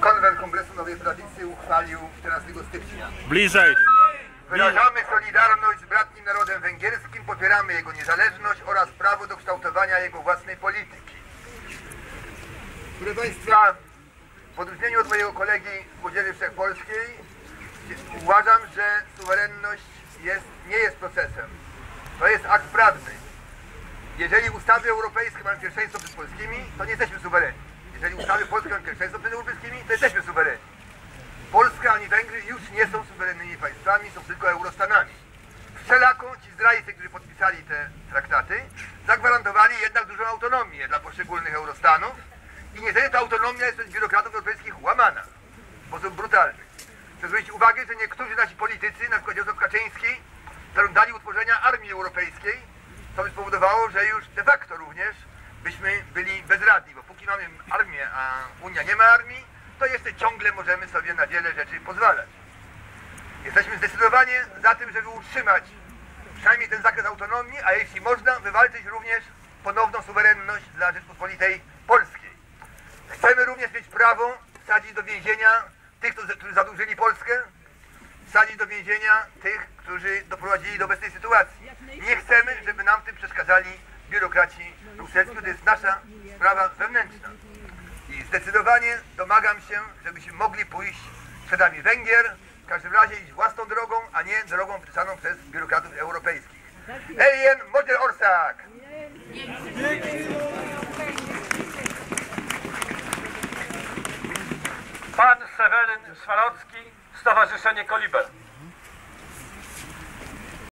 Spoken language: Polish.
Konwent Kongresu Nowej Prawicy uchwalił 14 stycznia. Bliżej. Wyrażamy solidarność z bratnim narodem węgierskim, popieramy jego niezależność oraz prawo do kształtowania jego własnej polityki. Proszę Państwa, w odróżnieniu od mojego kolegi z Podzieli Wszechpolskiej uważam, że suwerenność jest, nie jest procesem. To jest akt prawny. Jeżeli ustawy europejskie mają pierwszeństwo przed polskimi, to nie jesteśmy suwerenni. Jeżeli polskie mają pierwszeństwo przed europejskimi, to jesteśmy suwerenni. Polska ani Węgry już nie są suwerennymi państwami, są tylko eurostanami. Wszelako ci zdrajcy, którzy podpisali te traktaty, zagwarantowali jednak dużą autonomię dla poszczególnych eurostanów i niestety ta autonomia jest przez biurokratów europejskich łamana w sposób brutalny. Chcę zwrócić uwagę, że niektórzy nasi politycy, na przykład Józef Kaczyński, zażądali utworzenia armii europejskiej, co by spowodowało, że już de facto również byśmy byli bezradni, bo póki mamy armię, a Unia nie ma armii, to jeszcze ciągle możemy sobie na wiele rzeczy pozwalać. Jesteśmy zdecydowanie za tym, żeby utrzymać przynajmniej ten zakres autonomii, a jeśli można, wywalczyć również ponowną suwerenność dla Rzeczpospolitej Polskiej. Chcemy również mieć prawo wsadzić do więzienia tych, którzy zadłużyli Polskę, wsadzić do więzienia tych, którzy doprowadzili do obecnej sytuacji. Nie chcemy, żeby nam tym przeszkadzali biurokraci brukselski, to jest nasza sprawa wewnętrzna. I zdecydowanie domagam się, żebyśmy mogli pójść śladami Węgier, w każdym razie iść własną drogą, a nie drogą wytyczaną przez biurokratów europejskich. Elien Model Orsak! Pan Sewelyn Swalocki, Stowarzyszenie Koliber.